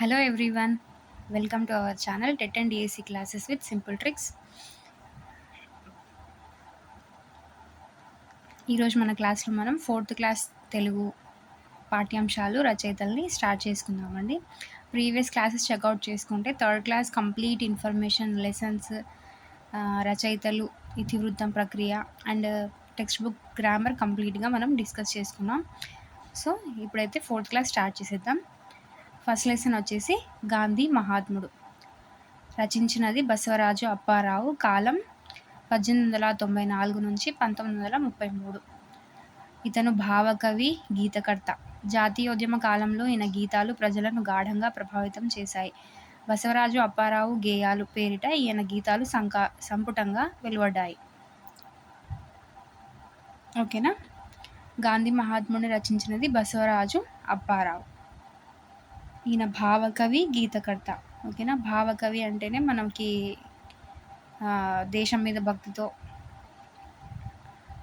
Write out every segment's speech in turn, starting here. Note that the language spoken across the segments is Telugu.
Hello everyone welcome to our channel TET and DAC classes with simple tricks ఈరోజు మన క్లాస్లో మనం ఫోర్త్ క్లాస్ తెలుగు పాఠ్యాంశాలు రచయితల్ని స్టార్ట్ చేసుకుందామండి. ప్రీవియస్ క్లాసెస్ చెక్అవుట్ చేసుకుంటే third class complete information lessons రచయితలు ఇతివృత్తం ప్రక్రియ అండ్ టెక్స్ట్ బుక్ గ్రామర్ కంప్లీట్గా మనం డిస్కస్ చేసుకున్నాం. సో ఇప్పుడైతే ఫోర్త్ క్లాస్ స్టార్ట్ చేసేద్దాం. ఫస్ట్ లెసన్ వచ్చేసి గాంధీ మహాత్ముడు. రచించినది బసవరాజు అప్పారావు కాలం పద్దెనిమిది వందల తొంభై నాలుగు నుంచి పంతొమ్మిది వందల ముప్పై మూడు. ఇతను భావకవి గీతకర్త. జాతీయోద్యమ కాలంలో ఈయన గీతాలు ప్రజలను గాఢంగా ప్రభావితం చేశాయి. బసవరాజు అప్పారావు గేయాలు పేరిట ఈయన గీతాలు సంకా సంపుటంగా వెలువడ్డాయి. ఓకేనా? గాంధీ మహాత్ముని రచించినది బసవరాజు అప్పారావు. ఈయన భావకవి గీతకర్త. ఓకేనా? భావకవి అంటేనే మనకి దేశం మీద భక్తితో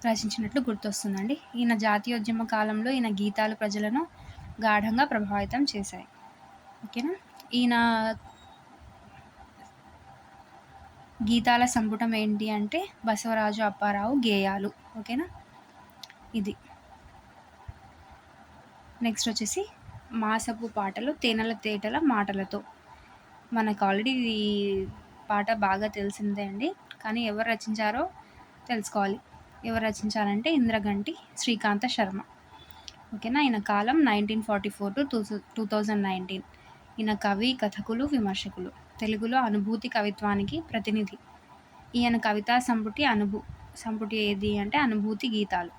రచించినట్లు గుర్తొస్తుందండి. ఈయన జాతీయోద్యమ కాలంలో ఈయన గీతాలు ప్రజలను గాఢంగా ప్రభావితం చేశాయి. ఓకేనా? ఈయన గీతాల సంపుటం ఏంటి అంటే బసవరాజు అప్పారావు గేయాలు. ఓకేనా? ఇది. నెక్స్ట్ వచ్చేసి మాసపు పాటలు తేనెల తేటల మాటలతో. మనకు ఆల్రెడీ ఈ పాట బాగా తెలిసిందే అండి. కానీ ఎవరు రచించారో తెలుసుకోవాలి. ఎవరు రచించారంటే ఇంద్రగంటి శ్రీకాంత శర్మ. ఓకేనా? ఈయన కాలం nineteen forty four to two two thousand nineteen ఈయన కవి కథకులు విమర్శకులు. తెలుగులో అనుభూతి కవిత్వానికి ప్రతినిధి. ఈయన కవితా సంపుటి అనుభూ సంపుటి ఏది అంటే అనుభూతి గీతాలు.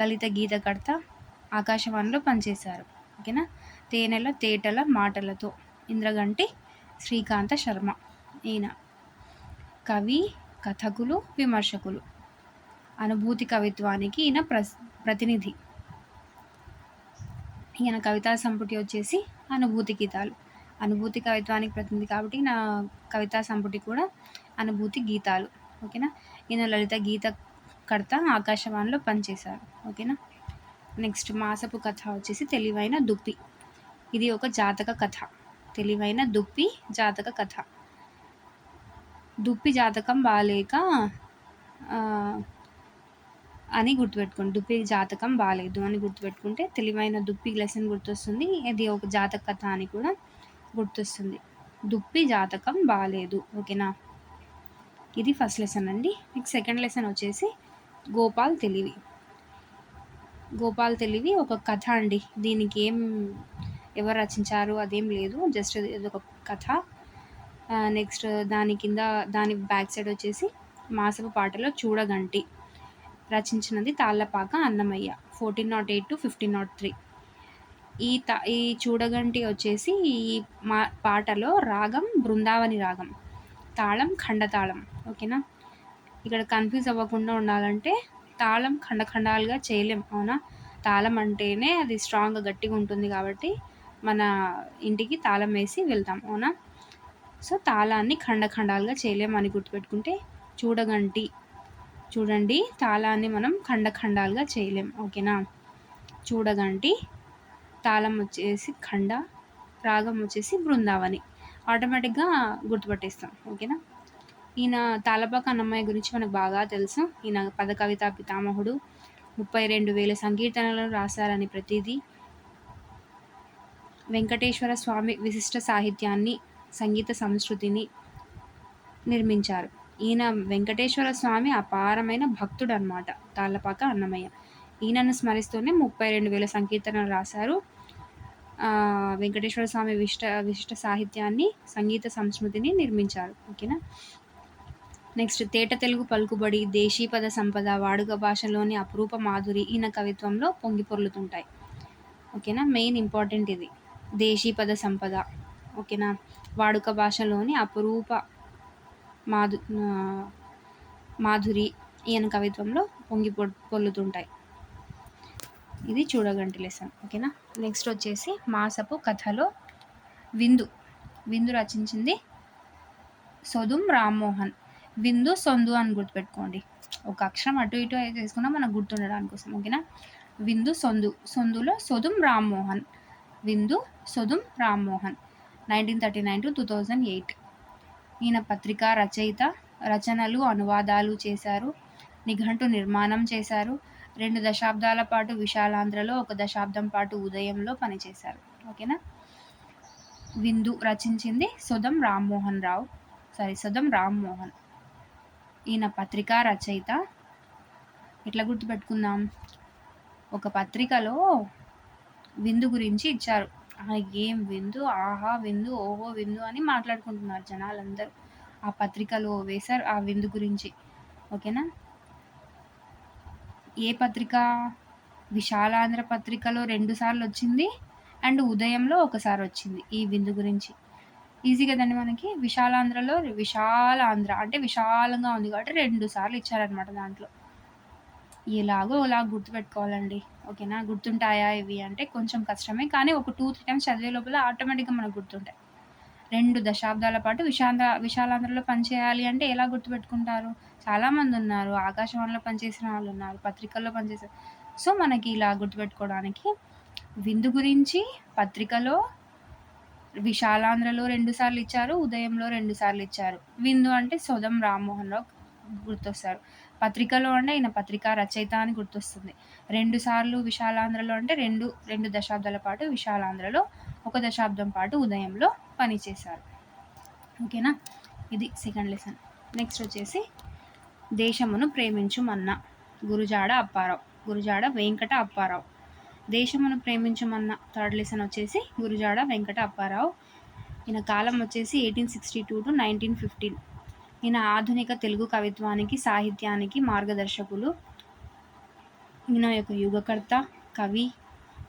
లలిత గీతకర్త ఆకాశవాణిలో పనిచేశారు. ఓకేనా? తేనెల తేటల మాటలతో. ఇంద్రగంటి శ్రీకాంత శర్మ. ఈయన కవి కథకులు విమర్శకులు. అనుభూతి కవిత్వానికి ఈయన ప్ర ప్రతినిధి. ఈయన కవితా సంపుటి వచ్చేసి అనుభూతి గీతాలు. అనుభూతి కవిత్వానికి ప్రతినిధి కాబట్టి నా కవితా సంపుటి కూడా అనుభూతి గీతాలు. ఓకేనా? ఈయన లలిత గీత కర్త ఆకాశవాణిలో పనిచేశారు. ఓకేనా? నెక్స్ట్ మాసపు కథ వచ్చేసి తెలివైన దుప్పి. ఇది ఒక జాతక కథ. తెలివైన దుప్పి జాతక కథ. దుప్పి జాతకం బాగాలేక అని గుర్తుపెట్టుకోండి. దుప్పి జాతకం బాగాలేదు అని గుర్తుపెట్టుకుంటే తెలివైన దుప్పి లెసన్ గుర్తొస్తుంది. ఇది ఒక జాతక కథ అని కూడా గుర్తొస్తుంది. దుప్పి జాతకం బాగాలేదు ఓకేనా? ఇది ఫస్ట్ లెసన్ అండి. నెక్స్ట్ సెకండ్ లెసన్ వచ్చేసి గోపాల్ తెలివి. గోపాల్ తెలివి ఒక కథ అండి. దీనికి ఏం ఎవరు రచించారు అదేం లేదు జస్ట్ ఇది ఒక కథ. నెక్స్ట్ దాని కింద దాని బ్యాక్ సైడ్ వచ్చేసి మాసపు పాటలో చూడగంటి రచించినది Tallapaka Annamayya fourteen nought eight to fifteen nought three. ఈ త ఈ చూడగంటి వచ్చేసి ఈ మా పాటలో రాగం బృందావని రాగం తాళం ఖండతాళం ఓకేనా? ఇక్కడ కన్ఫ్యూజ్ అవ్వకుండా ఉండాలంటే తాళం ఖండఖండాలుగా చేయలేం అవునా? తాళం అంటేనే అది స్ట్రాంగ్గా గట్టిగా ఉంటుంది కాబట్టి మన ఇంటికి తాళం వేసి వెళ్తాం అవునా? సో తాళాన్ని ఖండఖండాలుగా చేయలేమని గుర్తుపెట్టుకుంటే చూడగంటి చూడండి తాళాన్ని మనం ఖండఖండాలుగా చేయలేం ఓకేనా? చూడగంటి తాళం వచ్చేసి ఖండ రాగం వచ్చేసి బృందావని ఆటోమేటిక్గా గుర్తుపట్టేస్తాం ఓకేనా? ఈయన తాళపాక అన్నమయ్య గురించి మనకు బాగా తెలుసు. ఈయన పదకవిత పితామహుడు ముప్పై రెండు వేల సంకీర్తనలను రాశారని ప్రతిదీ. వెంకటేశ్వర స్వామి విశిష్ట సాహిత్యాన్ని సంగీత సంస్కృతిని నిర్మించారు. ఈయన వెంకటేశ్వర స్వామి అపారమైన భక్తుడు అనమాట తాళ్ళపాక అన్నమయ్య. ఈయనను స్మరిస్తూనే ముప్పై రెండు వేల సంకీర్తనలు రాశారు. వెంకటేశ్వర స్వామి విశిష్ట విశిష్ట సాహిత్యాన్ని సంగీత సంస్కృతిని నిర్మించారు. ఓకేనా? నెక్స్ట్ తేట తెలుగు పలుకుబడి దేశీపద సంపద వాడుక భాషలోని అపురూప మాధురి ఈయన కవిత్వంలో పొంగిపొర్లుతుంటాయి ఓకేనా? మెయిన్ ఇంపార్టెంట్ ఇది. దేశీపద సంపద ఓకేనా? వాడుక భాషలోని అపురూప మాధు మాధురి ఈయన కవిత్వంలో పొంగి పొల్లుతుంటాయి. ఇది చూడగంటి లెసన్ ఓకేనా? నెక్స్ట్ వచ్చేసి మాసపు కథలో విందు. విందు రచించింది సొదుం రామ్మోహన్. విందు సొందు అని గుర్తుపెట్టుకోండి. ఒక అక్షరం అటు ఇటు చేసుకున్నా మనకు గుర్తుండడానికి కోసం ఓకేనా? విందు సొందు. సొందులో సొదుం రామ్మోహన్. విందు Sodum Rammohan nineteen thirty nine to two thousand eight ఈయన పత్రికా రచయిత రచనలు అనువాదాలు చేశారు నిఘంటు నిర్మాణం చేశారు రెండు దశాబ్దాల పాటు విశాలాంధ్రలో ఒక దశాబ్దం పాటు ఉదయంలో పనిచేశారు. ఓకేనా? విందు రచించింది సుధం రామ్మోహన్ రావు. సారీ సుధం రామ్మోహన్. ఈయన పత్రికా రచయిత. ఎట్లా గుర్తుపెట్టుకుందాం? ఒక పత్రికలో విందు గురించి ఇచ్చారు. ఏం విందు? ఆహా విందు? ఓహో విందు? అని మాట్లాడుకుంటున్నారు జనాలందరూ. ఆ పత్రికలో వేశారు ఆ విందు గురించి. ఓకేనా? ఏ పత్రిక? విశాలాంధ్ర పత్రికలో రెండు సార్లు వచ్చింది అండ్ ఉదయంలో ఒకసారి వచ్చింది ఈ విందు గురించి. ఈజీ కదండి మనకి? విశాలాంధ్రలో విశాలాంధ్ర అంటే విశాలంగా ఉంది కాబట్టి రెండు సార్లు ఇచ్చారనమాట దాంట్లో. ఎలాగో అలా గుర్తుపెట్టుకోవాలండి. ఓకేనా? గుర్తుంటాయా ఇవి అంటే కొంచెం కష్టమే. కానీ ఒక టూ త్రీ టైమ్స్ చదివే లోపల ఆటోమేటిక్గా మనకు గుర్తుంటాయి. రెండు దశాబ్దాల పాటు విశాంధ్ర విశాలాంధ్రలో పనిచేయాలి అంటే ఎలా గుర్తుపెట్టుకుంటారు? చాలామంది ఉన్నారు. ఆకాశవాణిలో పనిచేసిన వాళ్ళు ఉన్నారు. పత్రికల్లో పనిచేసే సో మనకి ఇలా గుర్తుపెట్టుకోవడానికి విందు గురించి పత్రికలో విశాలాంధ్రలో రెండుసార్లు ఇచ్చారు ఉదయంలో రెండుసార్లు ఇచ్చారు. విందు అంటే సోదం రామ్మోహన్ రావు గుర్తొస్తారు. పత్రికలో అంటే ఈయన పత్రికా రచయిత అని గుర్తొస్తుంది. రెండు సార్లు విశాలాంధ్రలో అంటే రెండు రెండు దశాబ్దాల పాటు విశాలాంధ్రలో ఒక దశాబ్దం పాటు ఉదయంలో పనిచేశారు. ఓకేనా? ఇది సెకండ్ లెసన్ నెక్స్ట్ వచ్చేసి దేశమును ప్రేమించుమన్న గురుజాడ అప్పారావు గురుజాడ వెంకట అప్పారావు. దేశమును ప్రేమించమన్న థర్డ్ లెసన్ వచ్చేసి గురుజాడ వెంకట అప్పారావు. ఈయన కాలం వచ్చేసి eighteen sixty two to nineteen fifteen ఈయన ఆధునిక తెలుగు కవిత్వానికి సాహిత్యానికి మార్గదర్శకులు. ఈయన యొక్క యుగకర్త కవి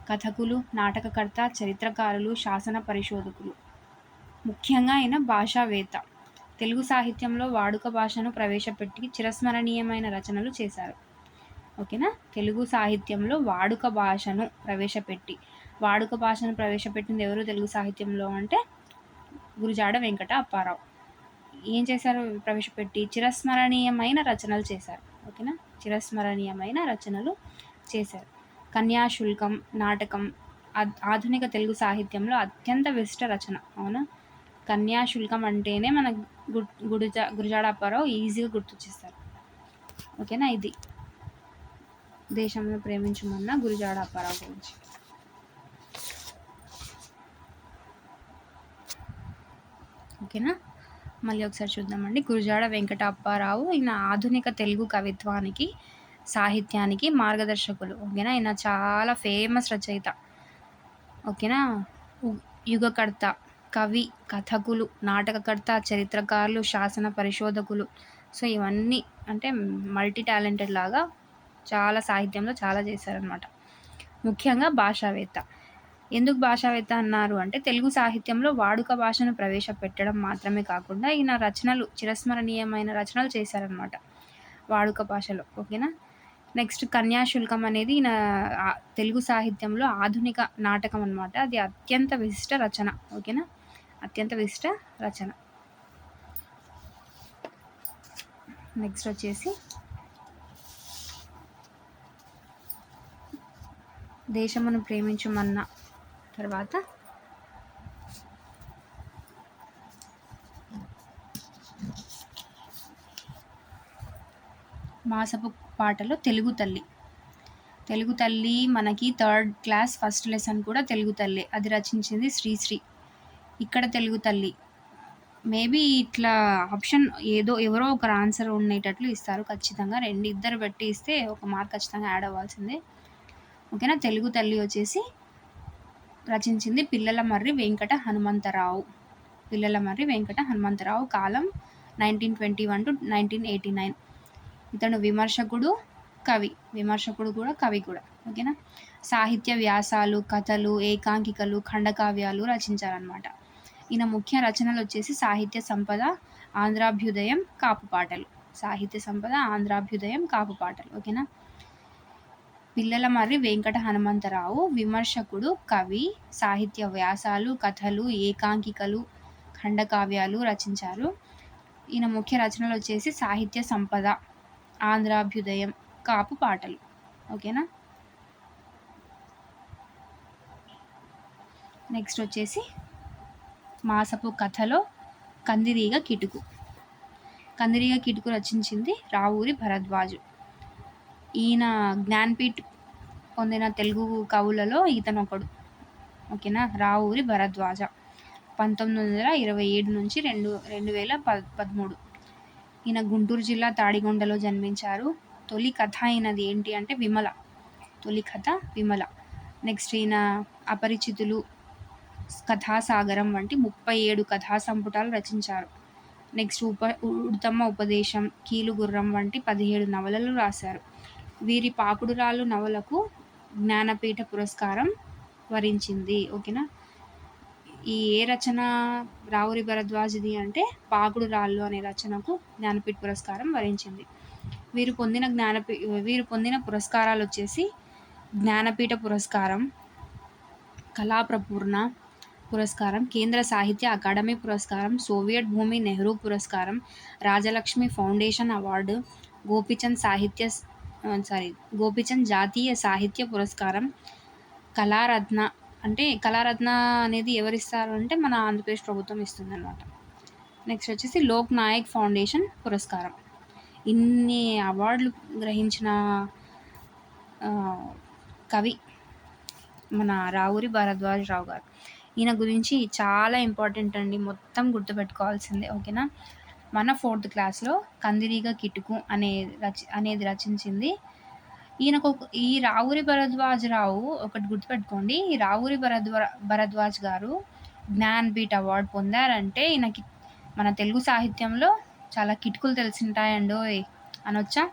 కథకులు నాటకకర్త చరిత్రకారులు శాసన పరిశోధకులు. ముఖ్యంగా ఆయన భాషావేత్త. తెలుగు సాహిత్యంలో వాడుక భాషను ప్రవేశపెట్టి చిరస్మరణీయమైన రచనలు చేశారు. ఓకేనా? తెలుగు సాహిత్యంలో వాడుక భాషను ప్రవేశపెట్టి. వాడుక భాషను ప్రవేశపెట్టింది ఎవరు తెలుగు సాహిత్యంలో అంటే గురుజాడ వెంకట అప్పారావు. ఏం చేశారు? ప్రవేశపెట్టి చిరస్మరణీయమైన రచనలు చేశారు. ఓకేనా? చిరస్మరణీయమైన రచనలు చేశారు. కన్యాశుల్కం నాటకం ఆధునిక తెలుగు సాహిత్యంలో అత్యంత విశిష్ట రచన. అవునా? కన్యాశుల్కం అంటేనే మన గుడిజా గురుజాడ అప్పారావు ఈజీగా గుర్తొచ్చేస్తారు. ఓకేనా? ఇది దేశంలో ప్రేమించమన్న గురుజాడ అప్పారావు గురించి. ఓకేనా? మళ్ళీ ఒకసారి చూద్దామండి. గురుజాడ వెంకటప్పారావు ఈయన ఆధునిక తెలుగు కవిత్వానికి సాహిత్యానికి మార్గదర్శకులు. ఓకేనా? ఈయన చాలా ఫేమస్ రచయిత. ఓకేనా? యుగకర్త కవి కథకులు నాటకకర్త చరిత్రకారులు శాసన పరిశోధకులు. సో ఇవన్నీ అంటే మల్టీ టాలెంటెడ్ లాగా చాలా సాహిత్యంలో చాలా చేశారనమాట ముఖ్యంగా భాషావేత్త. ఎందుకు భాషావేత్త అన్నారు అంటే తెలుగు సాహిత్యంలో వాడుక భాషను ప్రవేశపెట్టడం మాత్రమే కాకుండా ఈయన రచనలు చిరస్మరణీయమైన రచనలు చేశారనమాట వాడుక భాషలో ఓకేనా? నెక్స్ట్ కన్యాశుల్కం అనేది ఈయన తెలుగు సాహిత్యంలో ఆధునిక నాటకం అనమాట అది అత్యంత విశిష్ట రచన ఓకేనా? అత్యంత విశిష్ట రచన. నెక్స్ట్ వచ్చేసి దేశమును ప్రేమించమన్న తర్వాత మాసపు పాటలో తెలుగు తల్లి. తెలుగు తల్లి మనకి థర్డ్ క్లాస్ ఫస్ట్ లెసన్ కూడా తెలుగు తల్లి. అది రచించింది శ్రీశ్రీ. ఇక్కడ తెలుగు తల్లి. మేబీ ఇట్లా ఆప్షన్ ఏదో ఎవరో ఒకరు ఆన్సర్ ఉండేటట్లు ఇస్తారు. ఖచ్చితంగా రెండు ఇద్దరు పెట్టి ఇస్తే ఒక మార్క్ ఖచ్చితంగా యాడ్ అవ్వాల్సిందే. ఓకేనా? తెలుగు తల్లి వచ్చేసి రచించింది పిల్లల మర్రి వెంకట హనుమంతరావు. పిల్లల మర్రి వెంకట హనుమంతరావు కాలం nineteen twenty one to nineteen eighty nine ఇతను విమర్శకుడు కవి. విమర్శకుడు కూడా కవి కూడా. ఓకేనా? సాహిత్య వ్యాసాలు కథలు ఏకాంకికలు ఖండకావ్యాలు రచించారనమాట ఈయన ముఖ్య రచనలు వచ్చేసి సాహిత్య సంపద ఆంధ్రాభ్యుదయం కాపు పాటలు సాహిత్య సంపద ఆంధ్రాభ్యుదయం కాపు పాటలు ఓకేనా? పిల్లల మర్రి వెంకట హనుమంతరావు విమర్శకుడు కవి సాహిత్య వ్యాసాలు కథలు ఏకాంకికలు ఖండకావ్యాలు రచించారు. ఈయన ముఖ్య రచనలు వచ్చేసి సాహిత్య సంపద ఆంధ్రాభ్యుదయం కాపు పాటలు. ఓకేనా? నెక్స్ట్ వచ్చేసి మాసపు కథలో కందిరీగ కిటుకు. కందిరీగ కిటుకు రచించింది రావూరి భరద్వాజు. ఈయన జ్ఞాన్పీఠ్ పొందిన తెలుగు కవులలో ఈతను ఒకడు ఓకేనా? రావూరి భరద్వాజ. పంతొమ్మిది వందల ఇరవై ఏడు నుంచి రెండు రెండు వేల ప పదమూడు. ఈయన గుంటూరు జిల్లా తాడిగొండలో జన్మించారు. తొలి కథ అయినది ఏంటి అంటే విమల. తొలి కథ విమల. నెక్స్ట్ ఈయన అపరిచితులు కథాసాగరం వంటి ముప్పై ఏడు కథా సంపుటాలు రచించారు. నెక్స్ట్ ఉప ఉత్తమ ఉపదేశం కీలుగుర్రం వంటి పదిహేడు నవలలు రాశారు. వీరి పాకుడురాళ్ళు నవలకు జ్ఞానపీఠ పురస్కారం వరించింది. ఓకేనా? ఈ ఏ రచన రావురి భరద్వాజ్ది అంటే పాకుడు రాళ్ళు అనే రచనకు జ్ఞానపీఠ పురస్కారం వరించింది. వీరు పొందిన జ్ఞానపీ వీరు పొందిన పురస్కారాలు వచ్చేసి జ్ఞానపీఠ పురస్కారం కళాప్రపూర్ణ పురస్కారం కేంద్ర సాహిత్య అకాడమీ పురస్కారం సోవియట్ భూమి నెహ్రూ పురస్కారం రాజలక్ష్మి ఫౌండేషన్ అవార్డు గోపిచంద్ సాహిత్య సారీ గోపిచంద్ జాతీయ సాహిత్య పురస్కారం కళారత్న అంటే కళారత్న అనేది ఎవరిస్తారు అంటే మన ఆంధ్రప్రదేశ్ ప్రభుత్వం ఇస్తుంది అనమాట నెక్స్ట్ వచ్చేసి లోక్ నాయక్ ఫౌండేషన్ పురస్కారం. ఇన్ని అవార్డులు గ్రహించిన కవి మన రావురి భారద్వాజ్ రావు గారు. ఈయన గురించి చాలా ఇంపార్టెంట్ అండి మొత్తం గుర్తుపెట్టుకోవాల్సిందే ఓకేనా? మన ఫోర్త్ క్లాస్లో కందిరీగ కిటుకు అనే రచి అనేది రచించింది. ఈయనకు ఈ రావురి భరద్వాజ్ రావు ఒకటి గుర్తుపెట్టుకోండి. ఈ రావురి భరద్వా భరద్వాజ్ గారు జ్ఞాన్పీఠ్ అవార్డు పొందారంటే ఈయనకి మన తెలుగు సాహిత్యంలో చాలా కిటుకులు తెలిసింటాయండో అనొచ్చా?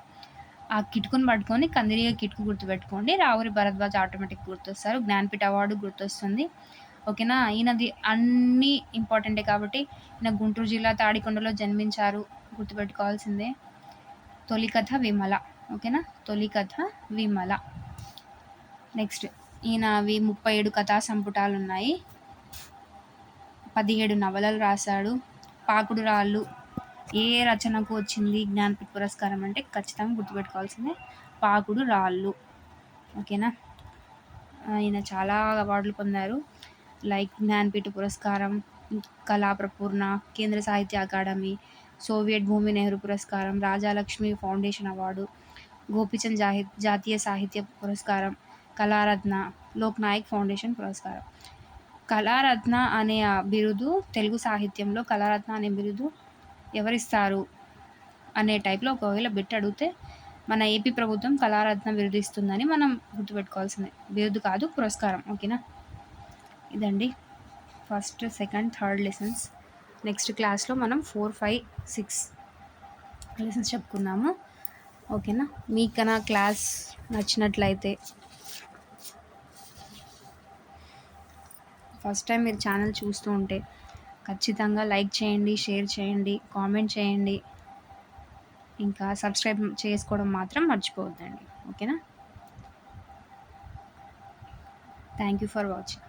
ఆ కిటుకుని పట్టుకొని కందిరీగ కిటుకు గుర్తుపెట్టుకోండి. రావురి భరద్వాజ్ ఆటోమేటిక్ గుర్తొస్తారు. జ్ఞాన్పీఠ అవార్డు గుర్తొస్తుంది. ఓకేనా? ఈయనది అన్నీ ఇంపార్టెంటే కాబట్టి ఈయన గుంటూరు జిల్లా తాడికొండలో జన్మించారు గుర్తుపెట్టుకోవాల్సిందే. తొలి కథ విమల ఓకేనా? తొలి కథ విమల. నెక్స్ట్ ఈయన అవి ముప్పై ఏడు కథా సంపుటాలు ఉన్నాయి పదిహేడు నవలలు రాశాడు. పాకుడు రాళ్ళు ఏ రచనకు వచ్చింది జ్ఞానపీఠ పురస్కారం అంటే ఖచ్చితంగా గుర్తుపెట్టుకోవాల్సిందే. పాకుడు రాళ్ళు ఓకేనా? ఆయన చాలా అవార్డులు పొందారు. లైక్ జ్ఞానపీఠ పురస్కారం కళాప్రపూర్ణ కేంద్ర సాహిత్య అకాడమీ సోవియట్ భూమి నెహ్రూ పురస్కారం రాజాలక్ష్మి ఫౌండేషన్ అవార్డు గోపిచంద్ జాహి జాతీయ సాహిత్య పురస్కారం కళారత్న లోక్ నాయక్ ఫౌండేషన్ పురస్కారం. కళారత్న అనే బిరుదు తెలుగు సాహిత్యంలో కళారత్న అనే బిరుదు ఎవరిస్తారు అనే టైప్లో ఒకవేళ బిట్ అడిగితే మన ఏపీ ప్రభుత్వం కళారత్న బిరుదు ఇస్తుందని మనం గుర్తుపెట్టుకోవాల్సిందే. బిరుదు కాదు పురస్కారం. ఓకేనా? ఇదండి. First second third lessons next క్లాస్లో మనం ఫోర్ ఫైవ్ సిక్స్ లెసన్స్ చెప్పుకున్నాము. ఓకేనా? మీకు నా క్లాస్ నచ్చినట్లయితే ఫస్ట్ టైం మీరు ఛానల్ చూస్తూ ఉంటే ఖచ్చితంగా లైక్ చేయండి షేర్ చేయండి కామెంట్ చేయండి. ఇంకా సబ్స్క్రైబ్ చేసుకోవడం మాత్రం మర్చిపోవద్దండి. ఓకేనా? Thank you for watching